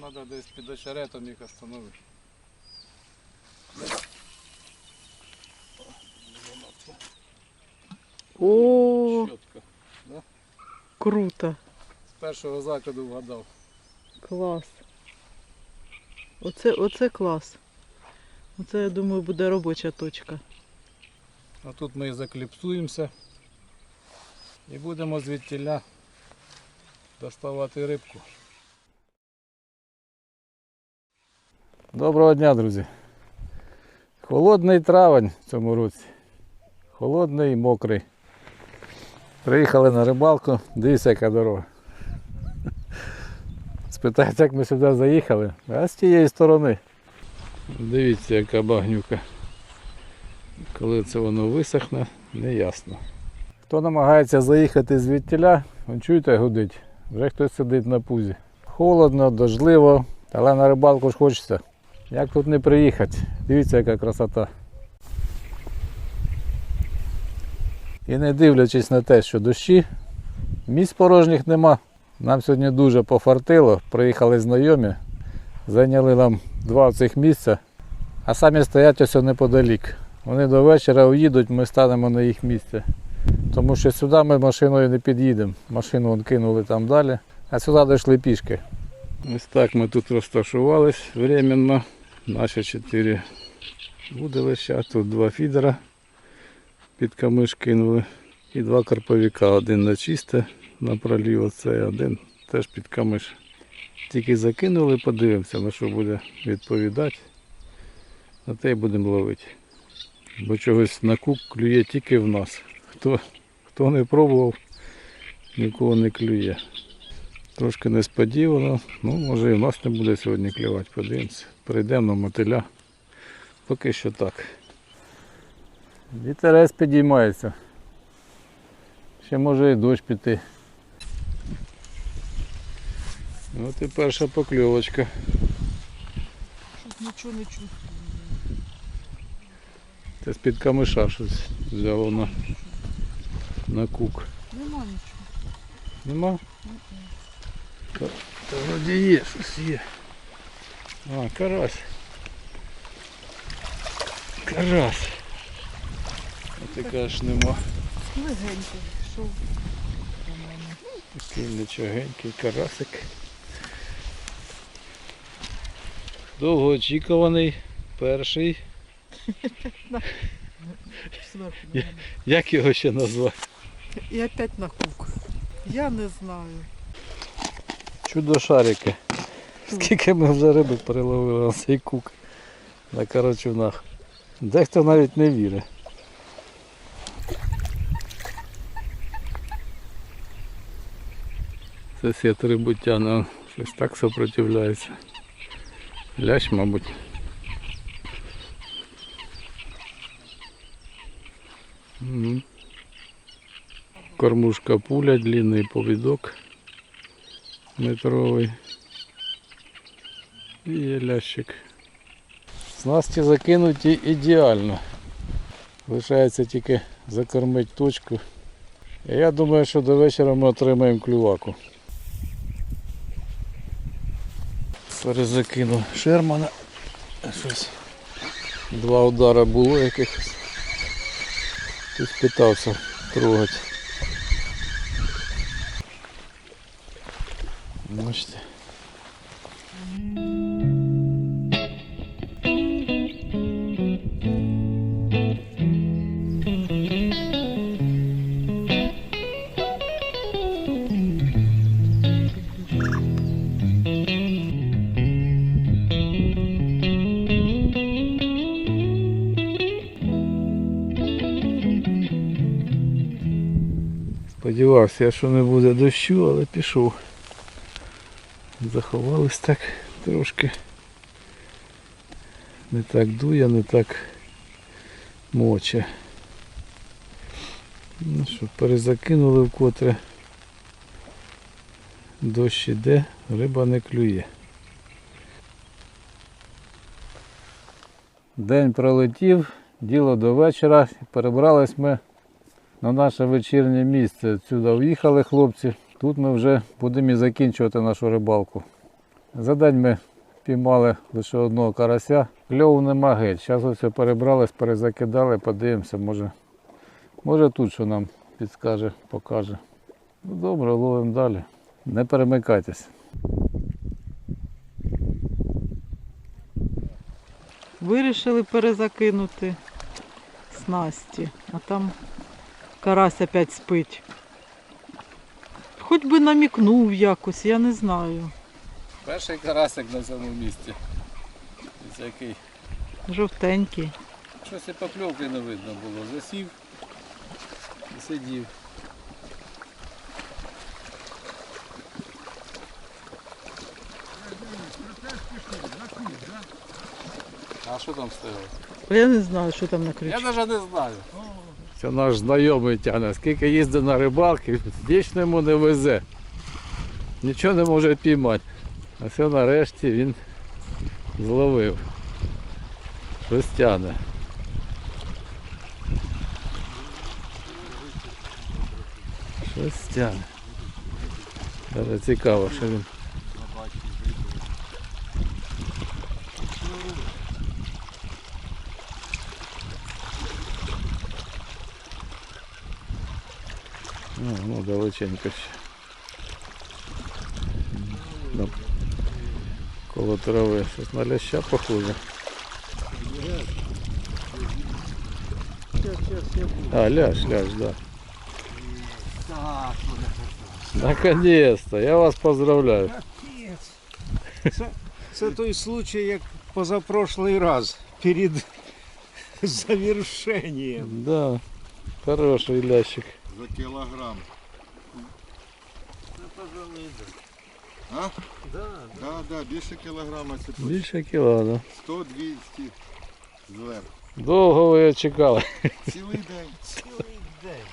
Нам треба десь під очеретом їх остановити. О, Щотка. круто. З першого закиду вгадав. Клас. Оце, оце клас. Оце, я думаю, буде робоча точка. А тут ми і закліпсуємося і будемо звідтіля доставати рибку. Доброго дня, друзі. Холодний травень в цьому році. Холодний і мокрий. Приїхали на рибалку, дивіться, яка дорога. Спитають, як ми сюди заїхали, а з тієї сторони. Дивіться, яка багнюка. Коли це воно висохне, не ясно. Хто намагається заїхати звідтіля, чуєте, гудить. Вже хтось сидить на пузі. Холодно, дождливо, але на рибалку ж хочеться. Як тут не приїхати? Дивіться, яка красота. І не дивлячись на те, що дощі, місць порожніх нема. Нам сьогодні дуже пофартило. Приїхали знайомі, зайняли нам два цих місця, а самі стоять ось неподалік. Вони до вечора уїдуть, ми станемо на їх місце. Тому що сюди ми машиною не під'їдемо. Машину вон кинули там далі, а сюди дійшли пішки. Ось так ми тут розташувались временно. Наші чотири вудилища, тут два фідера під камиш кинули. І два карповіка. Один на чисте, на пролів, оце один теж під камиш. Тільки закинули, подивимося, на що буде відповідати. На те й будемо ловити. Бо чогось на кук клює тільки в нас. Хто, хто не пробував, нікого не клює. Трошки несподівано, ну може і в нас не буде сьогодні клювати, подивимося. Прийдемо на мотиля. Поки що так. Вітерець підіймається. Ще може і дощ піти. От і перша покльовочка. Щось нічого не чую. Це з-під камиша щось взяло на, на кук. Нема нічого. Нема? Та, та вроді є, щось є. А, карась. Карась. А ти кажеш нема. Легенько йшов. Такий нічогенький карасик. Довгоочікуваний перший. Як його ще назвати? І опять на кук. Я не знаю. Чудо шарики. Скільки ми вже риби переловили на цей кук на карачунах. Дехто навіть не вірить. Це сіт рибу тягне, щось так сопротивляється. Лящ, мабуть. Мгм. Кормушка пуля, длинний повідок метровий. І є лящик. Снасті закинуті ідеально. Лишається тільки закормити точку. Я думаю, що до вечора ми отримаємо клюваку. Перезакинув Шермана. Щось. Два удара було якихось. Хтось питався трогати. Бачите. Сподівався, що не буде дощу, але пішов. Заховались так трошки. Не так дує, не так моче. Ну що, перезакинули вкотре. Дощ іде, риба не клює. День пролетів, діло до вечора. Перебрались ми на наше вечірнє місце. Сюди в'їхали хлопці. Тут ми вже будемо і закінчувати нашу рибалку. За день ми піймали лише одного карася. Кльову нема геть. Зараз ось перебрались, перезакидали, подивимося, може, може тут що нам підскаже, покаже. Ну, добре, ловимо далі. Не перемикайтесь. Вирішили перезакинути снасті, а там карась опять спить. Хоч би намікнув якось, я не знаю. Перший карасик на цьому місці. Ось який. Жовтенький. Щось і покльовки не видно було. Засів і сидів. А що там стояло? Я не знаю, що там на Я навіть не знаю. Це наш знайомий тягне. Скільки їздить на рибалки, вічно йому не везе. Нічого не може піймати. А все нарешті він зловив. Щось тягне. Щось тягне. Даже цікаво, що він. Ну, ну далеченько ще. Ну, коло трави. Щось на ляща похоже. А, ляж, ляж, да. Наконец-то, я вас поздравляю. Це, це той случай, як позапрошлий раз перед завершенням. Да, хороший лящик. За кілограм. А? Да. Да, да, більше кілограма це точно. Більше кіла, да. 100-200 зверху. Довго ви чекали. Цілий день. Цілий день.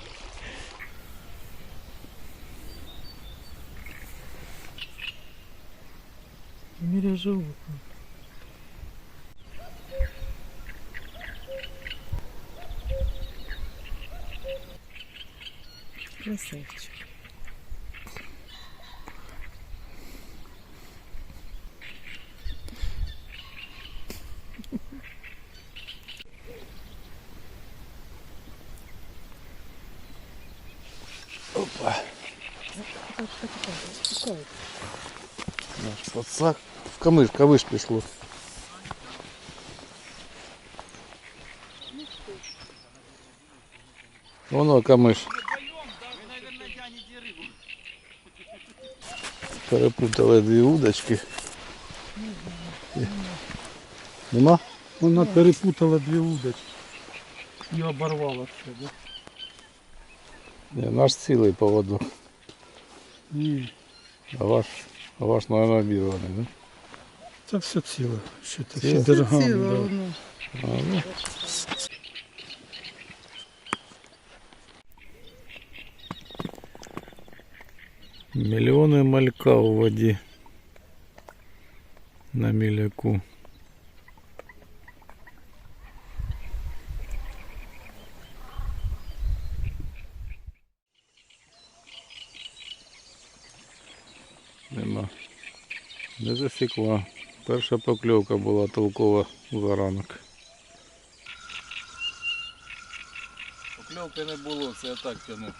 Міря живу. Красавчик. Наш пацак. В камыш, камыш пішло. Воно камиш. Перепутали дві удочки. Нема? Вона перепутала дві удочки і оборвала все. Да? Ні, наш цілий поводок. Ні, А ваш, а ваш, наверное, обірваний, да? це все ціле. Що це Ціле? всі дергами. Ціла Да. воно. А, ну. Мільйони малька у воді на міляку. Нема. Не засікла. Перша покльовка була толкова за ранок. Покльовки не було, це я так тянув.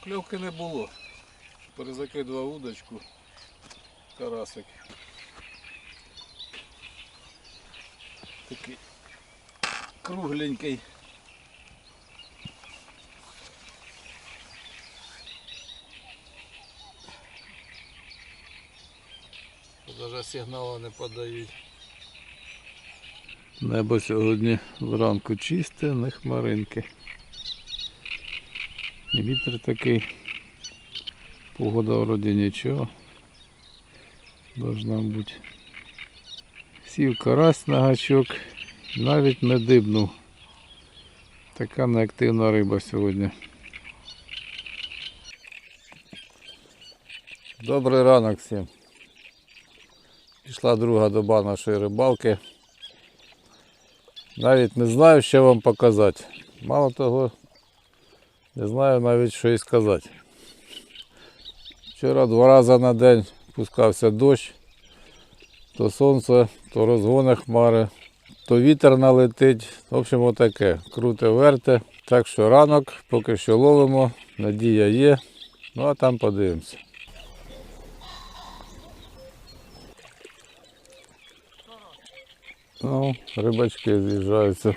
Покльовки не було. Перезакидував удочку. Карасик. Такий кругленький. Даже сигналу не подають. Небо сьогодні зранку чисте, не хмаринки. І Вітер такий. Погода вроді нічого. Должна бути. Сів карась на гачок, навіть не дибнув. Така неактивна риба сьогодні. Добрий ранок всім. Пішла друга доба нашої рибалки. Навіть не знаю, що вам показати. Мало того, не знаю навіть, що і сказати. Вчора два рази на день пускався дощ, то сонце, то розгони хмари, то вітер налетить. В общем, отаке. Круте верте. Так що ранок, поки що ловимо, надія є. Ну а там подивимося. Ну, рибачки з'їжджаються.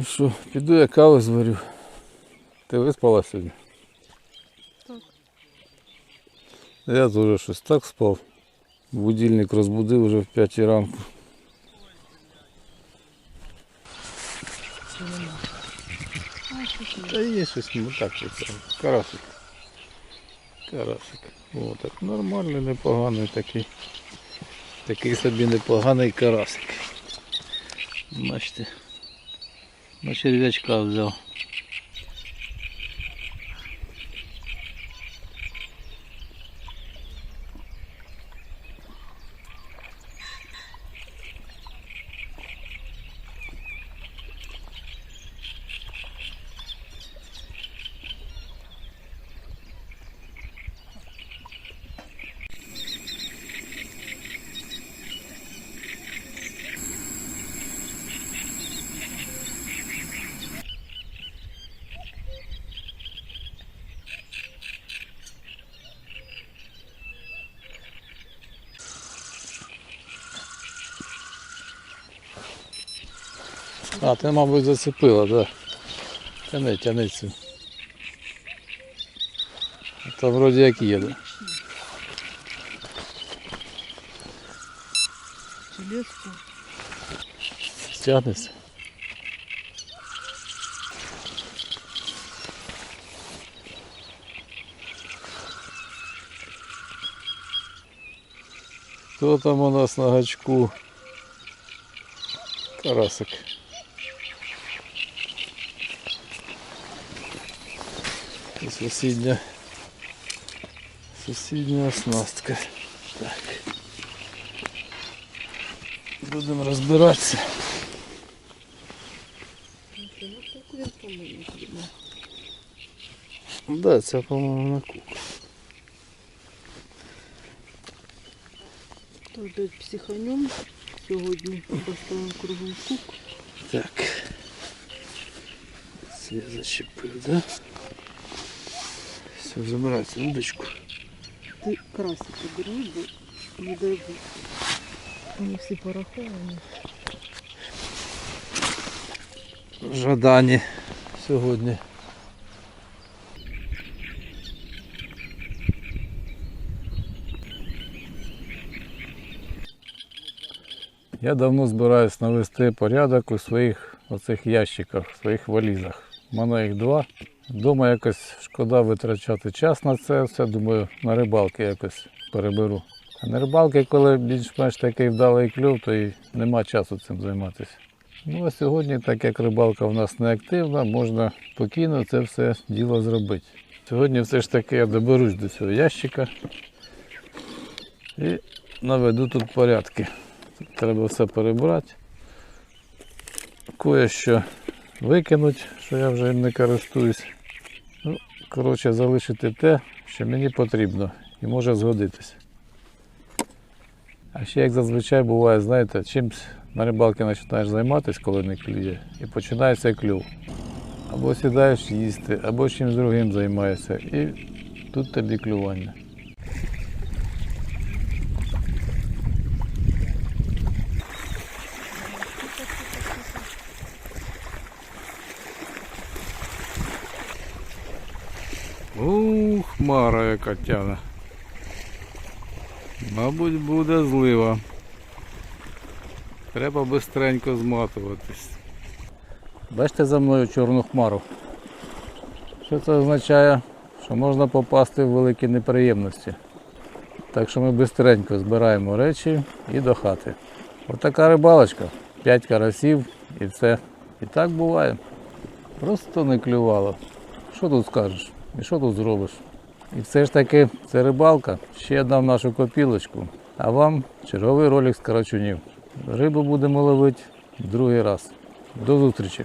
Ну що, піду я каву зварю. Ти виспала сьогодні? Так. Я теж щось так спав. Будильник розбудив вже в 5 ранку. Та є щось, ну так це. Карасик. Карасик. О, так нормальний, непоганий такий. Такий собі непоганий карасик. Бачите. На черв'ячка взяв. А, ти, мабуть, зацепила, так. Да. Тяни, тяни цю. Там вроді як є, да? Железку. Тягнеться. Хто там у нас на гачку? Карасик. І сусідня. Сусідня оснастка. Так. Будемо розбиратися. Да, це, по-моєму, на кук. Опять психанем. Сьогодні поставимо кругом кук. Так. Це зачепив, да? Все, забирайте удочку. Ти красики бери, бо не дай Бог. Вони всі пораховані. Жадані сьогодні. Я давно збираюсь навести порядок у своїх оцих ящиках, своїх валізах. У мене їх два. Дома якось шкода витрачати час на це все. Думаю, на рибалки якось переберу. А на рибалки, коли більш-менш такий вдалий кльов, то і нема часу цим займатися. Ну а сьогодні, так як рибалка в нас не активна, можна спокійно це все діло зробити. Сьогодні все ж таки я доберусь до цього ящика і наведу тут порядки. Треба все перебрати. Кое-що викинуть, що я вже не користуюсь. Коротше, залишити те, що мені потрібно і може згодитись. А ще як зазвичай буває, знаєте, чимсь на рибалки починаєш займатися, коли не клює, і починається клюв. Або сідаєш їсти, або чимось другим займаєшся. І тут тобі клювання. Ух, хмара яка тяне. Мабуть, буде злива. Треба бистренько зматуватись. Бачите за мною чорну хмару. Що це означає? Що можна попасти в великі неприємності. Так що ми бистренько збираємо речі і до хати. Отака рибалочка. П'ять карасів і все. І так буває. Просто не клювало. Що тут скажеш? І що тут зробиш? І все ж таки це рибалка, ще одна в нашу копілочку. А вам черговий ролик з карачунів. Рибу будемо ловити другий раз. До зустрічі!